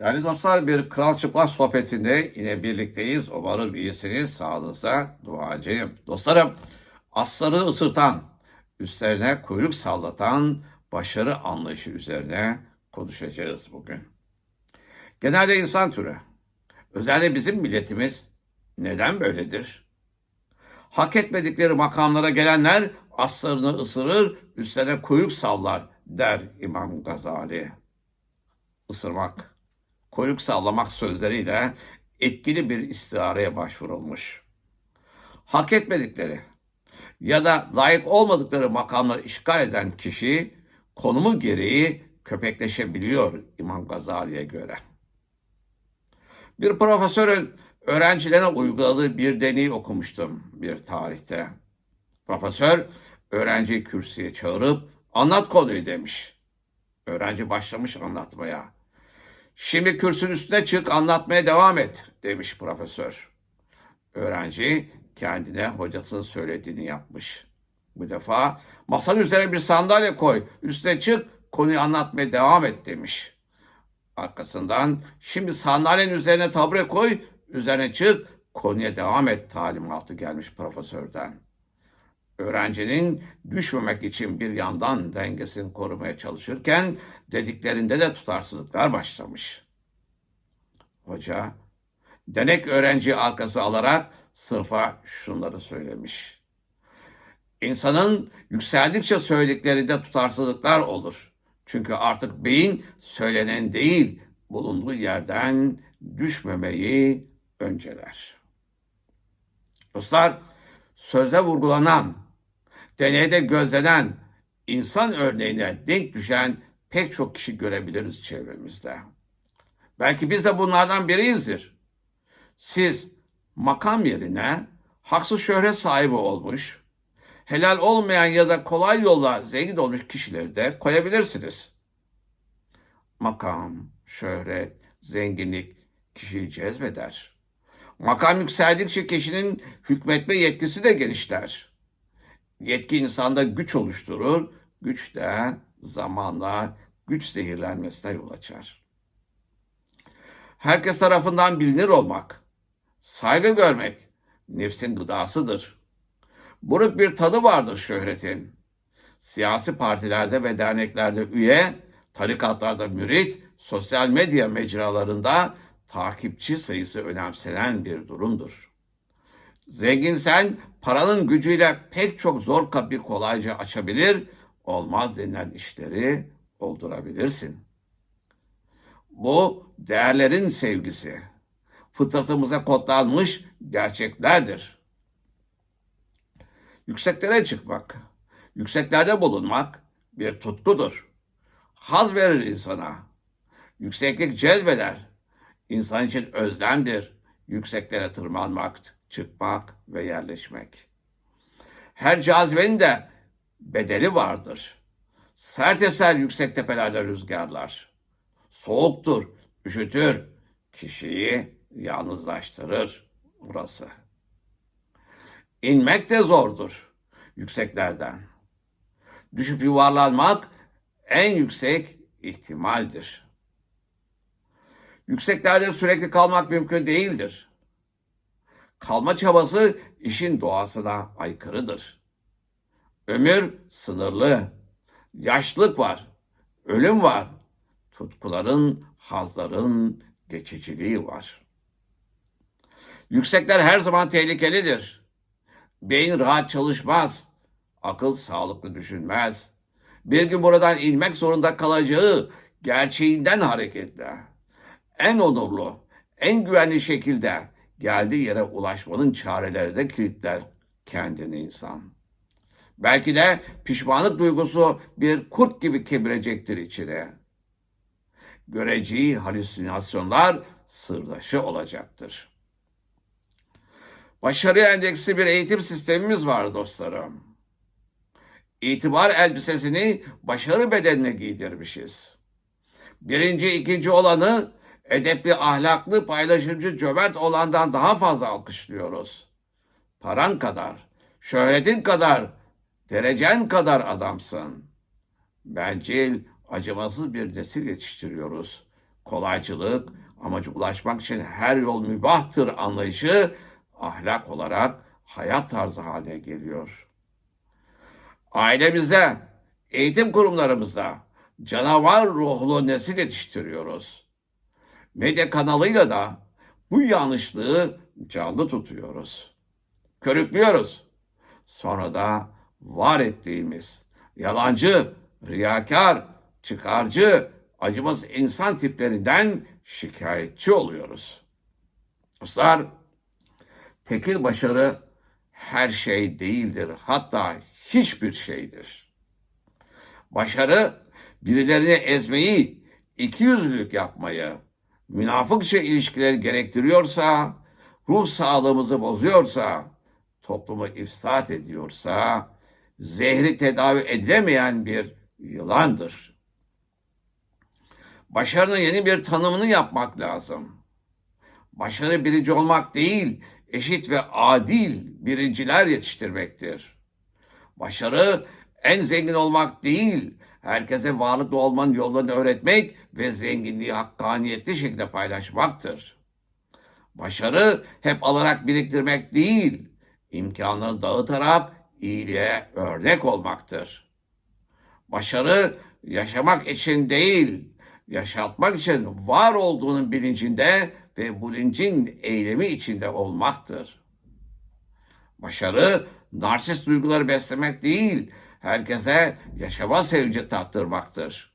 Değerli dostlar bir Kral Çıplak sohbetinde yine birlikteyiz. Umarım iyisiniz. Sağlığınıza duacıyım. Dostlarım asları ısırtan, üstlerine kuyruk sallatan başarı anlayışı üzerine konuşacağız bugün. Genelde insan türü, özellikle bizim milletimiz neden böyledir? Hak etmedikleri makamlara gelenler aslarını ısırır, üstlerine kuyruk sallar der İmam Gazali. Isırmak, kuyruk sallamak sözleriyle etkili bir istihareye başvurulmuş. Hak etmedikleri ya da layık olmadıkları makamları işgal eden kişi konumu gereği köpekleşebiliyor İmam Gazali'ye göre. Bir profesörün öğrencilerine uyguladığı bir deney okumuştum bir tarihte. Profesör öğrenciyi kürsüye çağırıp anlat konuyu demiş. Öğrenci başlamış anlatmaya. Şimdi kürsünün üstüne çık anlatmaya devam et demiş profesör. Öğrenci kendine hocasının söylediğini yapmış. Bu defa masanın üzerine bir sandalye koy, üstüne çık, konuyu anlatmaya devam et demiş. Arkasından şimdi sandalyenin üzerine tabure koy, üzerine çık, konuya devam et talimatı gelmiş profesörden. Öğrencinin düşmemek için bir yandan dengesini korumaya çalışırken dediklerinde de tutarsızlıklar başlamış. Hoca denek öğrenciyi arkası alarak sınıfa şunları söylemiş. İnsanın yükseldikçe söylediklerinde tutarsızlıklar olur. Çünkü artık beyin söylenen değil, bulunduğu yerden düşmemeyi önceler. Dostlar, sözde vurgulanan, deneyde gözlenen, insan örneğine denk düşen pek çok kişi görebiliriz çevremizde. Belki biz de bunlardan biriyizdir. Siz makam yerine haksız şöhret sahibi olmuş, helal olmayan ya da kolay yolla zengin olmuş kişileri de koyabilirsiniz. Makam, şöhret, zenginlik kişiyi cezbeder. Makam yükseldikçe kişinin hükmetme yetkisi de genişler. Yetki insanda güç oluşturur, güç de zamanla güç zehirlenmesine yol açar. Herkes tarafından bilinir olmak, saygı görmek nefsin gıdasıdır. Buruk bir tadı vardır şöhretin. Siyasi partilerde ve derneklerde üye, tarikatlarda mürit, sosyal medya mecralarında takipçi sayısı önemsenen bir durumdur. Zenginsen paranın gücüyle pek çok zor kapıyı kolayca açabilir, olmaz denilen işleri oldurabilirsin. Bu değerlerin sevgisi, fıtratımıza kodlanmış gerçeklerdir. Yükseklere çıkmak, yükseklerde bulunmak bir tutkudur. Haz verir insana. Yükseklik cezbeder. İnsan için özlemdir. Yükseklere tırmanmak, çıkmak ve yerleşmek. Her cazibenin de bedeli vardır. Sert eser yüksek tepelerde rüzgarlar. Soğuktur, üşütür, kişiyi yalnızlaştırır burası. İnmek de zordur yükseklerden. Düşüp yuvarlanmak en yüksek ihtimaldir. Yükseklerde sürekli kalmak mümkün değildir. Kalma çabası işin doğasına aykırıdır. Ömür sınırlı, yaşlılık var, ölüm var, tutkuların, hazların geçiciliği var. Yüksekler her zaman tehlikelidir. Beyin rahat çalışmaz, akıl sağlıklı düşünmez. Bir gün buradan inmek zorunda kalacağı gerçeğinden hareketle en onurlu, en güvenli şekilde geldiği yere ulaşmanın çareleri de kilitler kendini insan. Belki de pişmanlık duygusu bir kurt gibi kemirecektir içine. Göreceği halüsinasyonlar sırdaşı olacaktır. Başarı endeksli bir eğitim sistemimiz var dostlarım. İtibar elbisesini başarı bedenine giydirmişiz. Birinci, ikinci olanı edepli, ahlaklı, paylaşımcı, cömert olandan daha fazla alkışlıyoruz. Paran kadar, şöhretin kadar, derecen kadar adamsın. Bencil, acımasız bir nesil yetiştiriyoruz. kolaycılık, amaca ulaşmak için her yol mübahtır anlayışı ahlak olarak hayat tarzı haline geliyor. Ailemizde, eğitim kurumlarımızda canavar ruhlu nesil yetiştiriyoruz. Medya kanalıyla da bu yanlışlığı canlı tutuyoruz. Körüklüyoruz. Sonra da var ettiğimiz yalancı, riyakar, çıkarcı, acımız insan tiplerinden şikayetçi oluyoruz. Dostlar, tekil başarı her şey değildir. Hatta hiçbir şeydir. Başarı birilerini ezmeyi, ikiyüzlülük yapmayı, münafıkça ilişkileri gerektiriyorsa, ruh sağlığımızı bozuyorsa, toplumu ifsat ediyorsa, zehri tedavi edilemeyen bir yılandır. Başarının yeni bir tanımını yapmak lazım. Başarı birinci olmak değil, eşit ve adil birinciler yetiştirmektir. Başarı en zengin olmak değil, herkese varlıklı olmanın yollarını öğretmek ve zenginliği hakkaniyetli şekilde paylaşmaktır. Başarı hep alarak biriktirmek değil, imkanları dağıtarak iyiliğe örnek olmaktır. Başarı yaşamak için değil, yaşatmak için var olduğunun bilincinde ve bilincin eylemi içinde olmaktır. Başarı narsist duyguları beslemek değil, herkese yaşama sevinci tattırmaktır.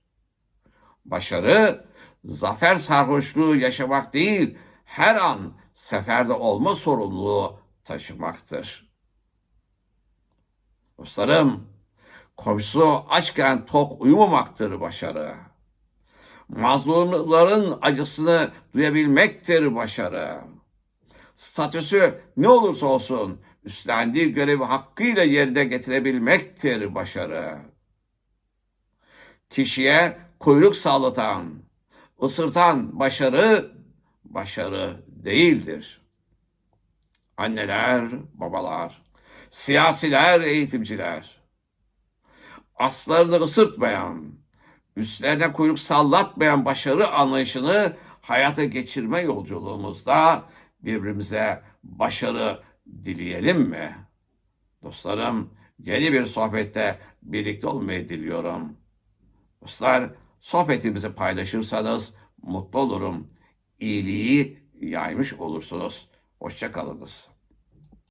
Başarı zafer sarhoşluğu yaşamak değil, her an seferde olma sorumluluğu taşımaktır. Dostlarım, komşusu açken tok uyumamaktır başarı. Mazlumların acısını duyabilmektir başarı. Statüsü ne olursa olsun üstlendiği görevi hakkıyla yerine getirebilmektir başarı. Kişiye kuyruk sağlatan, ısırtan başarı, başarı değildir. Anneler, babalar, siyasiler, eğitimciler, aslarını ısırtmayan, üstlerine kuyruk sallatmayan başarı anlayışını hayata geçirme yolculuğumuzda birbirimize başarı dileyelim mi? Dostlarım, yeni bir sohbette birlikte olmayı diliyorum. Dostlar, sohbetimizi paylaşırsanız mutlu olurum. İyiliği yaymış olursunuz. Hoşça kalınız.